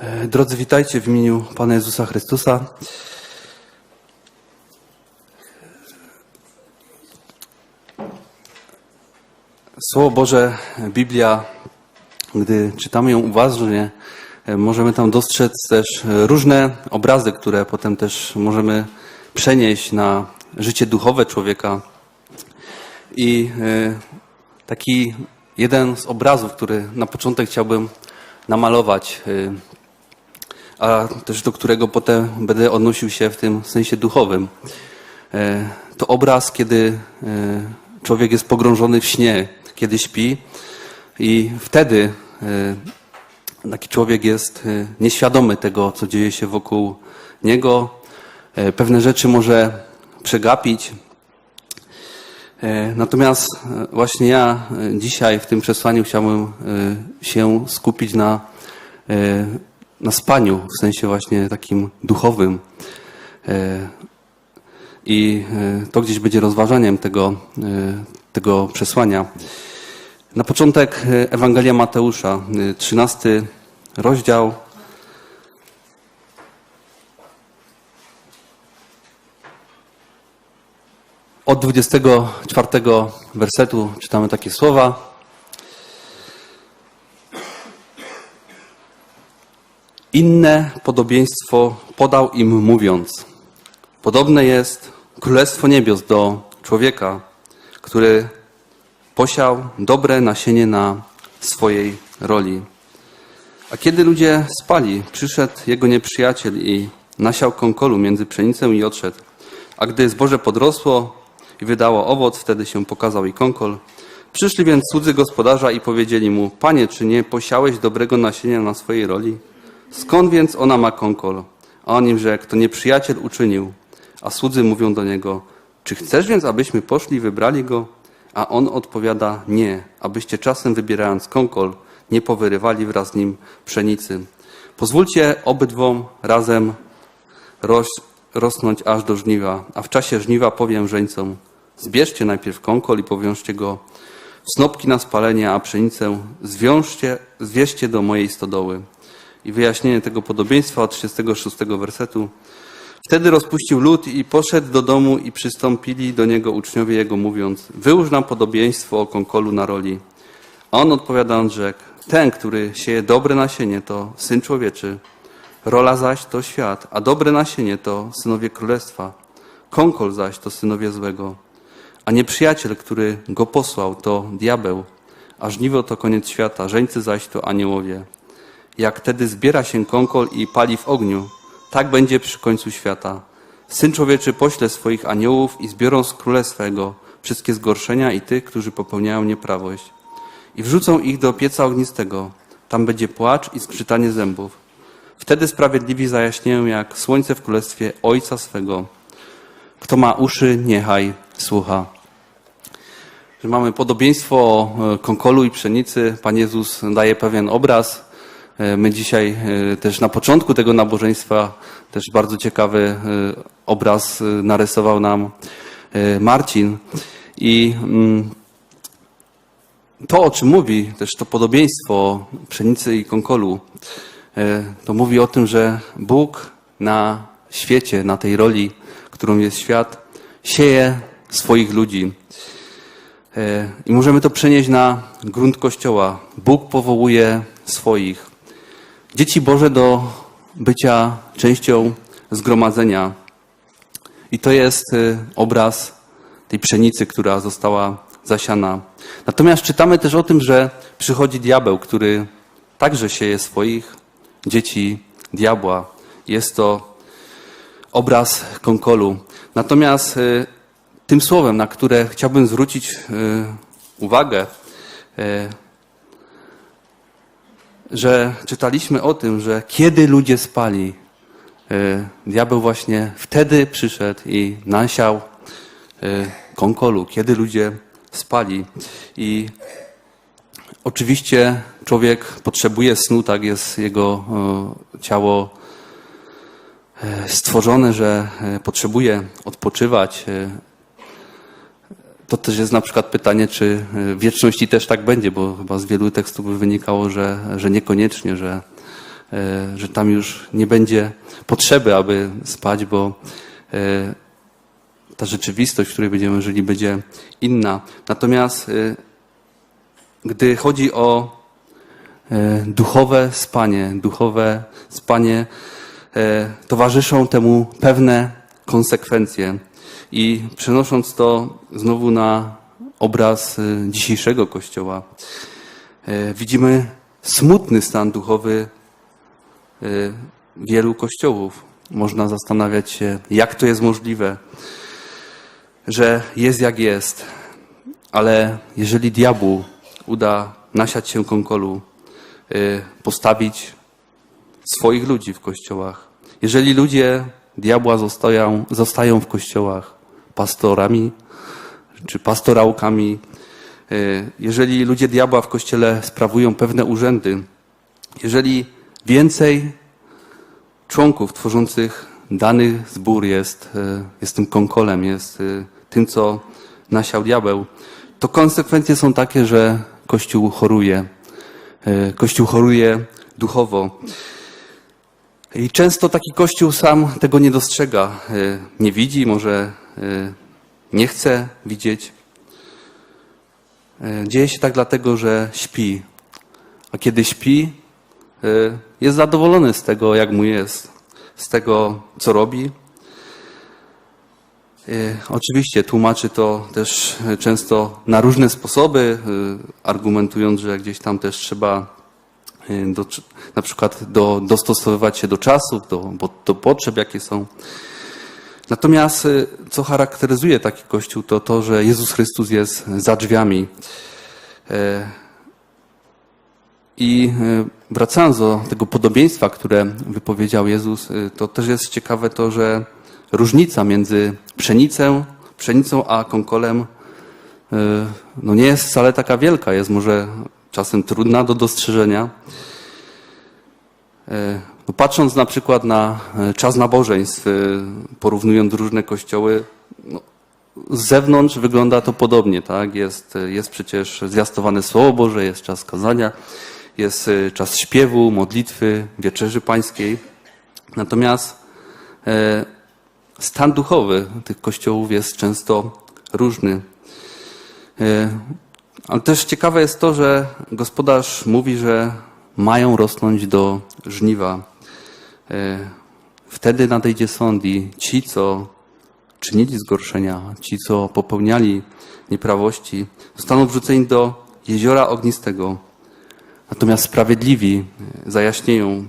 E, Drodzy, witajcie w imieniu Pana Jezusa Chrystusa. Słowo Boże, Biblia, gdy czytamy ją uważnie, e, możemy tam dostrzec też różne obrazy, które potem też możemy przenieść na życie duchowe człowieka. I e, taki jeden z obrazów, który na początek chciałbym namalować, a też do którego potem będę odnosił się w tym sensie duchowym. E, To obraz, kiedy e, człowiek jest pogrążony w śnie, kiedy śpi i wtedy e, taki człowiek jest nieświadomy tego, co dzieje się wokół niego. Pewne rzeczy może przegapić, Natomiast właśnie ja dzisiaj w tym przesłaniu chciałbym się skupić na, na spaniu, w sensie właśnie takim duchowym. E, I e, to gdzieś będzie rozważaniem tego, e, tego przesłania. Na początek Ewangelia Mateusza, e, 13 rozdział. Od 24 wersetu czytamy takie słowa. Inne podobieństwo podał im mówiąc. Podobne jest Królestwo Niebios do człowieka, który posiał dobre nasienie na swojej roli. A kiedy ludzie spali, przyszedł jego nieprzyjaciel i nasiał kąkolu między pszenicę i odszedł. A gdy zboże podrosło i wydało owoc, wtedy się pokazał i kąkol. Przyszli więc cudzy gospodarza i powiedzieli mu, panie, czy nie posiałeś dobrego nasienia na swojej roli? Skąd więc ona ma kąkol? A on im rzekł, to nieprzyjaciel uczynił. A słudzy mówią do niego, czy chcesz więc, abyśmy poszli i wybrali go? A on odpowiada, nie, abyście czasem wybierając kąkol, nie powyrywali wraz z nim pszenicy. Pozwólcie obydwom razem roś, rosnąć aż do żniwa, a w czasie żniwa powiem żeńcom, zbierzcie najpierw kąkol i powiążcie go w snopki na spalenie, a pszenicę zwiążcie, zwieźcie do mojej stodoły. I wyjaśnienie tego podobieństwa od 36 wersetu. Wtedy rozpuścił lud i poszedł do domu i przystąpili do niego uczniowie jego, mówiąc, wyłóż nam podobieństwo o kąkolu na roli. A on odpowiadając rzekł, ten, który sieje dobre nasienie, to Syn Człowieczy, rola zaś to świat, a dobre nasienie to synowie królestwa, kąkol zaś to synowie złego, a nieprzyjaciel, który go posłał, to diabeł, a żniwo to koniec świata, żeńcy zaś to aniołowie. Jak tedy zbiera się kąkol i pali w ogniu, tak będzie przy końcu świata. Syn człowieczy pośle swoich aniołów i zbiorą z królestwa jego wszystkie zgorszenia i tych, którzy popełniają nieprawość. I wrzucą ich do pieca ognistego. Tam będzie płacz i skrzytanie zębów. Wtedy sprawiedliwi zajaśnieją jak słońce w królestwie Ojca swego. Kto ma uszy, niechaj słucha. Że mamy podobieństwo e, kąkolu i pszenicy. Pan Jezus daje pewien obraz. E, My dzisiaj e, też na początku tego nabożeństwa też bardzo ciekawy e, obraz narysował nam Marcin. I mm, to, o czym mówi też to podobieństwo pszenicy i kąkolu, e, to mówi o tym, że Bóg na świecie, na tej roli, którą jest świat, sieje swoich ludzi. I możemy to przenieść na grunt Kościoła. Bóg powołuje swoich. Dzieci Boże do bycia częścią zgromadzenia. I to jest e, obraz tej pszenicy, która została zasiana. Natomiast czytamy też o tym, że przychodzi diabeł, który także sieje swoich dzieci diabła. Jest to obraz kąkolu. Natomiast y, tym słowem, na które chciałbym zwrócić y, uwagę, y, że czytaliśmy o tym, że kiedy ludzie spali, y, diabeł właśnie wtedy przyszedł i nasiał y, kąkolu, kiedy ludzie spali. I oczywiście człowiek potrzebuje snu, tak jest jego y, ciało e, stworzone, że e, potrzebuje odpoczywać. To też jest na przykład pytanie, czy w wieczności też tak będzie, bo chyba z wielu tekstów już wynikało, że, że niekoniecznie, że e, że tam już nie będzie potrzeby, aby spać, bo e, ta rzeczywistość, w której będziemy żyli, będzie inna. Natomiast gdy chodzi o duchowe spanie, duchowe spanie, towarzyszą temu pewne konsekwencje. I przenosząc to znowu na obraz e, dzisiejszego Kościoła, e, widzimy smutny stan duchowy e, wielu kościołów. Można zastanawiać się, jak to jest możliwe, że jest jak jest, ale jeżeli diabłu uda nasiać się konkolu, y, postawić swoich ludzi w kościołach, jeżeli ludzie diabła zostają, zostają w kościołach pastorami czy pastorałkami, y, jeżeli ludzie diabła w kościele sprawują pewne urzędy, jeżeli więcej członków tworzących dany zbór jest, y, jest tym konkolem, jest y, tym, co nasiał diabeł, to konsekwencje są takie, że Kościół choruje. Kościół choruje duchowo. I często taki Kościół sam tego nie dostrzega, nie widzi, może nie chce widzieć. Y, Dzieje się tak dlatego, że śpi. A kiedy śpi, y, jest zadowolony z tego, jak mu jest, z tego, co robi. Y, Oczywiście tłumaczy to też y, często na różne sposoby, y, argumentując, że gdzieś tam też trzeba y, do, na przykład do, dostosowywać się do czasów, do, do potrzeb, jakie są. Natomiast y, co charakteryzuje taki kościół, to to, że Jezus Chrystus jest za drzwiami. E, I y, wracając do tego podobieństwa, które wypowiedział Jezus, y, to też jest ciekawe to, że różnica między pszenicą, pszenicą a konkolem no nie jest wcale taka wielka, jest może czasem trudna do dostrzeżenia. No patrząc na przykład na e, czas nabożeństw, e, porównując różne kościoły, no, z zewnątrz wygląda to podobnie, tak? Jest, e, jest przecież zwiastowane Słowo Boże, jest czas kazania, jest czas śpiewu, modlitwy, wieczerzy pańskiej. Natomiast e, stan duchowy tych kościołów jest często różny. E, Ale też ciekawe jest to, że gospodarz mówi, że mają rosnąć do żniwa. E, Wtedy nadejdzie sąd i ci, co czynili zgorszenia, ci, co popełniali nieprawości, zostaną wrzuceni do jeziora ognistego. Natomiast sprawiedliwi e, zajaśnieją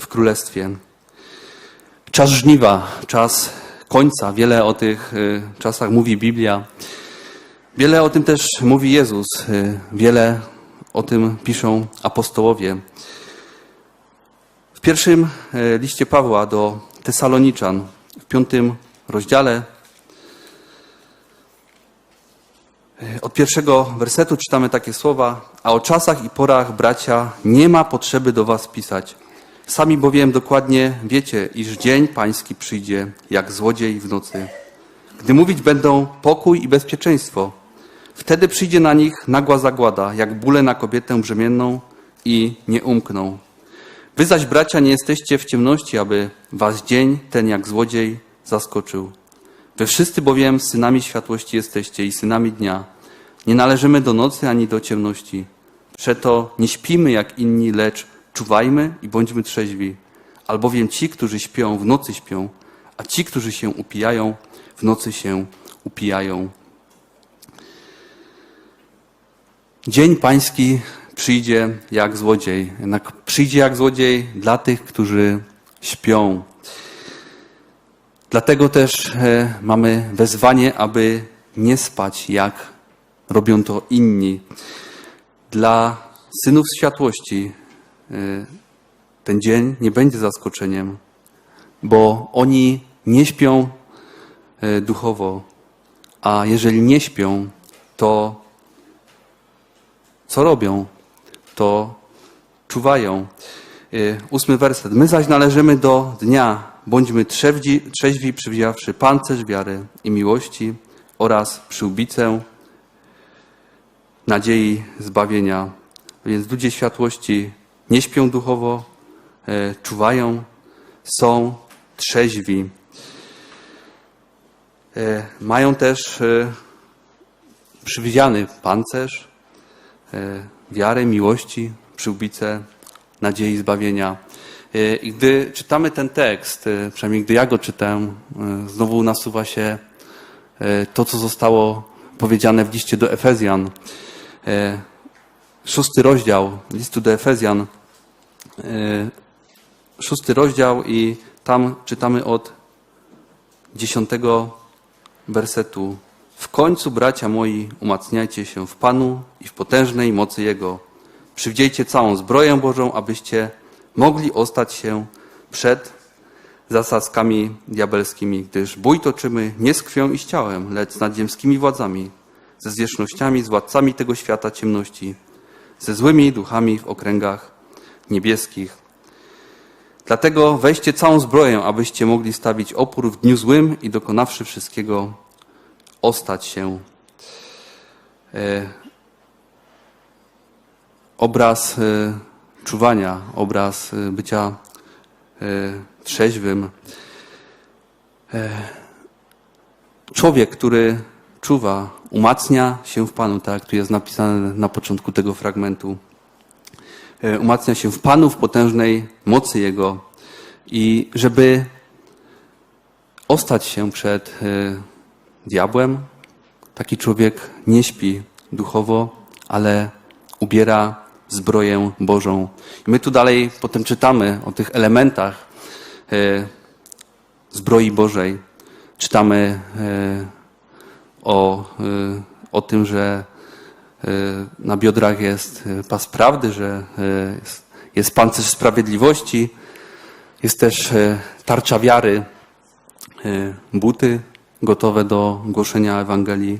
w, królestwie. Czas żniwa, czas końca. Wiele o tych y, czasach mówi Biblia. Wiele o tym też mówi Jezus. Wiele o tym piszą apostołowie. Pierwszym y, liście Pawła do Tesaloniczan, w piątym rozdziale, y, od pierwszego wersetu czytamy takie słowa: A o czasach i porach, bracia, nie ma potrzeby do was pisać. Sami bowiem dokładnie wiecie, iż dzień pański przyjdzie jak złodziej w nocy. Gdy mówić będą pokój i bezpieczeństwo, wtedy przyjdzie na nich nagła zagłada, jak bóle na kobietę brzemienną i nie umkną. Wy zaś, bracia, nie jesteście w ciemności, aby was dzień ten jak złodziej zaskoczył. Wy wszyscy bowiem synami światłości jesteście i synami dnia. Nie należymy do nocy ani do ciemności. Przeto nie śpimy jak inni, lecz czuwajmy i bądźmy trzeźwi. Albowiem ci, którzy śpią, w nocy śpią, a ci, którzy się upijają, w nocy się upijają. Dzień pański przyjdzie jak złodziej. Jednak przyjdzie jak złodziej dla tych, którzy śpią. Dlatego też e, mamy wezwanie, aby nie spać, jak robią to inni. Dla synów światłości e, ten dzień nie będzie zaskoczeniem, bo oni nie śpią e, duchowo, a jeżeli nie śpią, to co robią? To czuwają. Y, Ósmy werset. My zaś należymy do dnia. Bądźmy trzeźwi, trzeźwi przywdziawszy pancerz wiary i miłości oraz przyłbicę nadziei zbawienia. Więc ludzie światłości nie śpią duchowo, e, czuwają, są trzeźwi. E, Mają też przewidziany pancerz, wiarę, miłości, przyłbicę, nadziei zbawienia. E, I gdy czytamy ten tekst, e, przynajmniej gdy ja go czytam, e, znowu nasuwa się to, co zostało powiedziane w liście do Efezjan. Szósty rozdział listu do Efezjan. Szósty rozdział i tam czytamy od dziesiątego wersetu. W końcu, bracia moi, umacniajcie się w Panu i w potężnej mocy Jego. Przywdziejcie całą zbroję Bożą, abyście mogli ostać się przed zasadzkami diabelskimi, gdyż bój toczymy nie z krwią i z ciałem, lecz z nadziemskimi władzami, ze zwierzchnościami, z władcami tego świata ciemności, ze złymi duchami w okręgach niebieskich. Dlatego weźcie całą zbroję, abyście mogli stawić opór w dniu złym i dokonawszy wszystkiego, ostać się. E, obraz e, czuwania, obraz e, bycia trzeźwym. Człowiek, który czuwa, umacnia się w Panu, tak jak tu jest napisane na początku tego fragmentu. Umacnia się w Panu, w potężnej mocy Jego i żeby ostać się przed diabłem, taki człowiek nie śpi duchowo, ale ubiera zbroję Bożą. I my tu dalej potem czytamy o tych elementach e, zbroi Bożej. Czytamy e, o, e, o tym, że na biodrach jest pas prawdy, że jest, jest pancerz sprawiedliwości, jest też tarcza wiary, buty gotowe do głoszenia Ewangelii.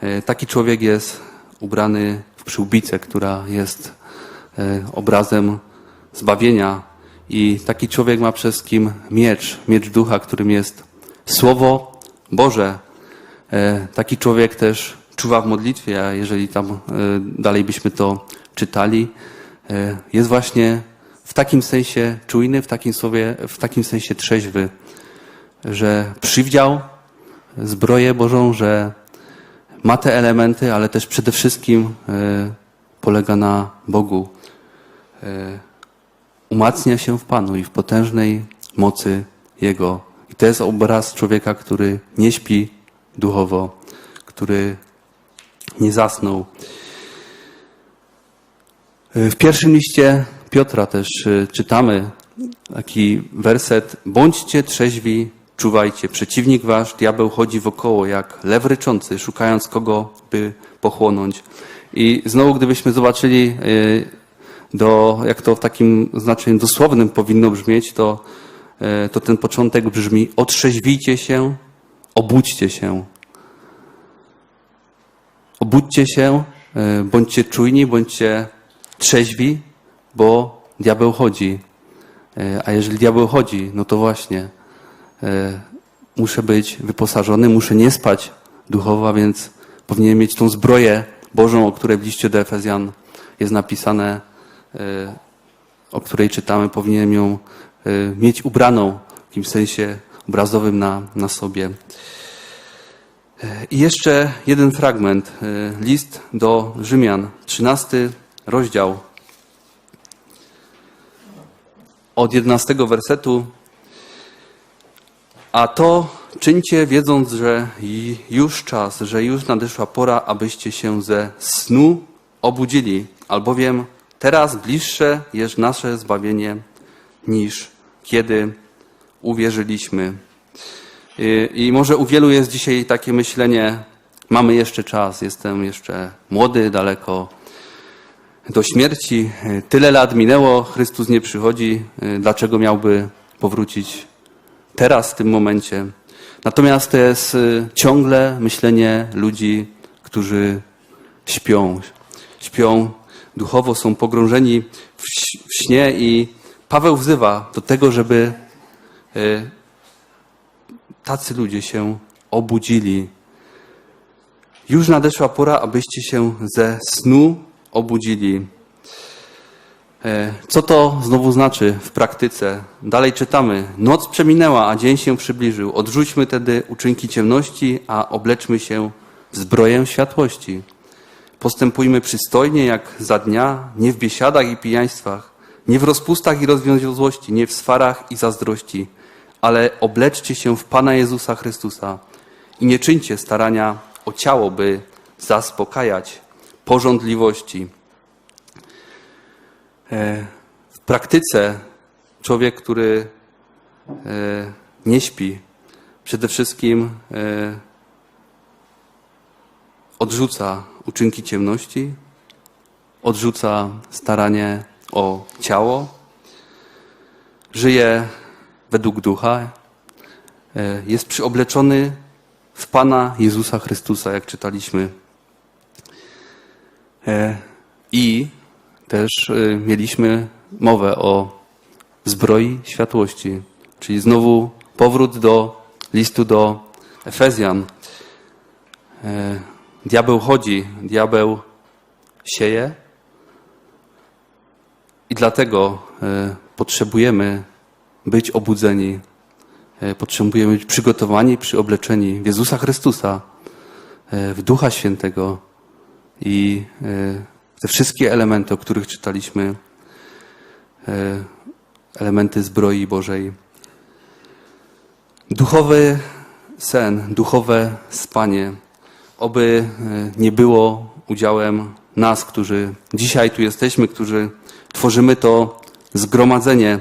E, Taki człowiek jest ubrany w przyłbicę, która jest e, obrazem zbawienia i taki człowiek ma przez kim miecz, miecz ducha, którym jest Słowo Boże. E, Taki człowiek też czuwa w modlitwie, a jeżeli tam dalej byśmy to czytali, jest właśnie w takim sensie czujny, w takim, słowie, w takim sensie trzeźwy, że przywdział zbroję Bożą, że ma te elementy, ale też przede wszystkim e, polega na Bogu. E, umacnia się w Panu i w potężnej mocy Jego. I to jest obraz człowieka, który nie śpi duchowo, który nie zasnął. E, W pierwszym liście Piotra też czytamy taki werset. Bądźcie trzeźwi, czuwajcie. Przeciwnik wasz, diabeł, chodzi wokoło jak lew ryczący, szukając kogo by pochłonąć. I znowu, gdybyśmy zobaczyli, e, do, jak to w takim znaczeniu dosłownym powinno brzmieć, to, e, to ten początek brzmi: otrzeźwijcie się, obudźcie się. Obudźcie się, e, bądźcie czujni, bądźcie trzeźwi, bo diabeł chodzi. A jeżeli diabeł chodzi, no to właśnie muszę być wyposażony, muszę nie spać duchowo, a więc powinienem mieć tą zbroję Bożą, o której w liście do Efezjan jest napisane, e, o której czytamy, powinienem ją e, mieć ubraną w jakimś sensie obrazowym na, na sobie. E, I jeszcze jeden fragment. e, List do Rzymian, 13 rozdział. Od 11 wersetu. A to czyńcie, wiedząc, że już czas, że już nadeszła pora, abyście się ze snu obudzili, albowiem teraz bliższe jest nasze zbawienie niż kiedy uwierzyliśmy. I może u wielu jest dzisiaj takie myślenie, mamy jeszcze czas, jestem jeszcze młody, daleko do śmierci, tyle lat minęło, Chrystus nie przychodzi, dlaczego miałby powrócić teraz, w tym momencie? Natomiast to jest y, ciągle myślenie ludzi, którzy śpią. Śpią duchowo, są pogrążeni w, w śnie i Paweł wzywa do tego, żeby y, tacy ludzie się obudzili. Już nadeszła pora, abyście się ze snu obudzili. E, Co to znowu znaczy w praktyce? Dalej czytamy. Noc przeminęła, a dzień się przybliżył. Odrzućmy tedy uczynki ciemności, a obleczmy się w zbroję światłości. Postępujmy przystojnie jak za dnia, nie w biesiadach i pijaństwach, nie w rozpustach i rozwiązłości, nie w swarach i zazdrości, ale obleczcie się w Pana Jezusa Chrystusa i nie czyńcie starania o ciało, by zaspokajać porządliwości. E, W praktyce człowiek, który e, nie śpi, przede wszystkim e, odrzuca uczynki ciemności, odrzuca staranie o ciało, żyje według ducha, jest przyobleczony w Pana Jezusa Chrystusa, jak czytaliśmy. I też e, mieliśmy mowę o zbroi światłości, czyli znowu powrót do listu do Efezjan. E, Diabeł chodzi, diabeł sieje i dlatego e, potrzebujemy być obudzeni, e, potrzebujemy być przygotowani, przyobleczeni w Jezusa Chrystusa, w Ducha Świętego i te wszystkie elementy, o których czytaliśmy, e, elementy zbroi Bożej. Duchowy sen, duchowe spanie, oby e, nie było udziałem nas, którzy dzisiaj tu jesteśmy, którzy tworzymy to zgromadzenie.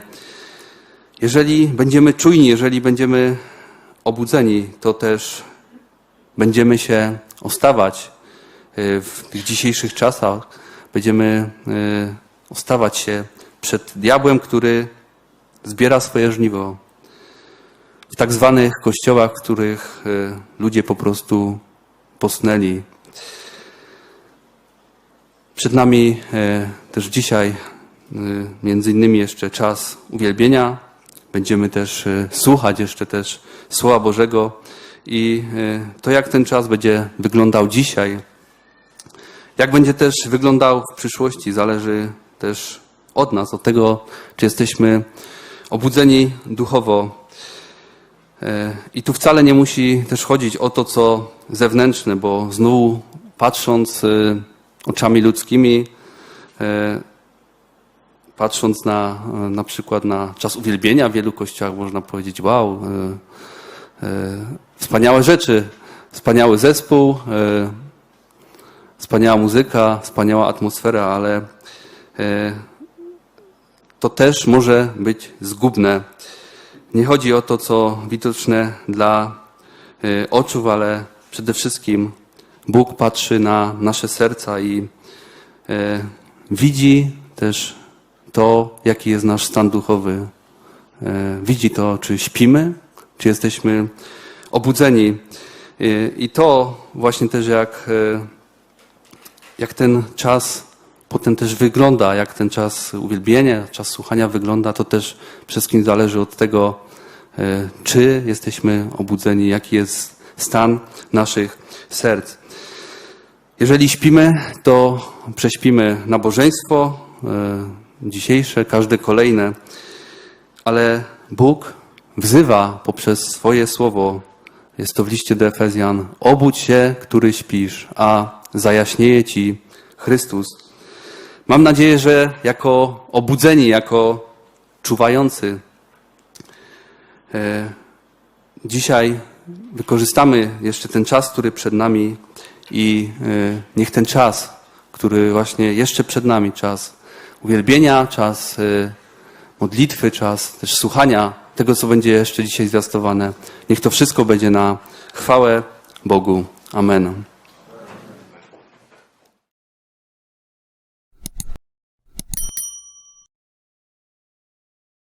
Jeżeli będziemy czujni, jeżeli będziemy obudzeni, to też będziemy się ostawać e, w tych dzisiejszych czasach. Będziemy e, ostawać się przed diabłem, który zbiera swoje żniwo w tak zwanych kościołach, w których e, ludzie po prostu posnęli. Przed nami e, też dzisiaj między innymi jeszcze czas uwielbienia. Będziemy też słuchać jeszcze też Słowa Bożego i to jak ten czas będzie wyglądał dzisiaj, jak będzie też wyglądał w przyszłości, zależy też od nas, od tego, czy jesteśmy obudzeni duchowo. E, I tu wcale nie musi też chodzić o to, co zewnętrzne, bo znowu patrząc e, oczami ludzkimi, e, patrząc na na przykład na czas uwielbienia w wielu kościołach, można powiedzieć, wow, wspaniałe rzeczy, wspaniały zespół, wspaniała muzyka, wspaniała atmosfera, ale e, to też może być zgubne. Nie chodzi o to, co widoczne dla e, oczu, ale przede wszystkim Bóg patrzy na nasze serca i e, widzi też to, jaki jest nasz stan duchowy. Widzi to, czy śpimy, czy jesteśmy obudzeni. I to właśnie też jak, jak ten czas potem też wygląda, jak ten czas uwielbienia, czas słuchania wygląda, to też wszystkim zależy od tego, e, czy jesteśmy obudzeni, jaki jest stan naszych serc. Jeżeli śpimy, to prześpimy nabożeństwo e, dzisiejsze, każde kolejne, ale Bóg wzywa poprzez swoje słowo, jest to w liście do Efezjan, obudź się, który śpisz, a zajaśnieje ci Chrystus. Mam nadzieję, że jako obudzeni, jako czuwający, e, dzisiaj wykorzystamy jeszcze ten czas, który przed nami i e, niech ten czas, który właśnie jeszcze przed nami, czas uwielbienia, czas e, modlitwy, czas też słuchania tego, co będzie jeszcze dzisiaj zwiastowane, niech to wszystko będzie na chwałę Bogu. Amen.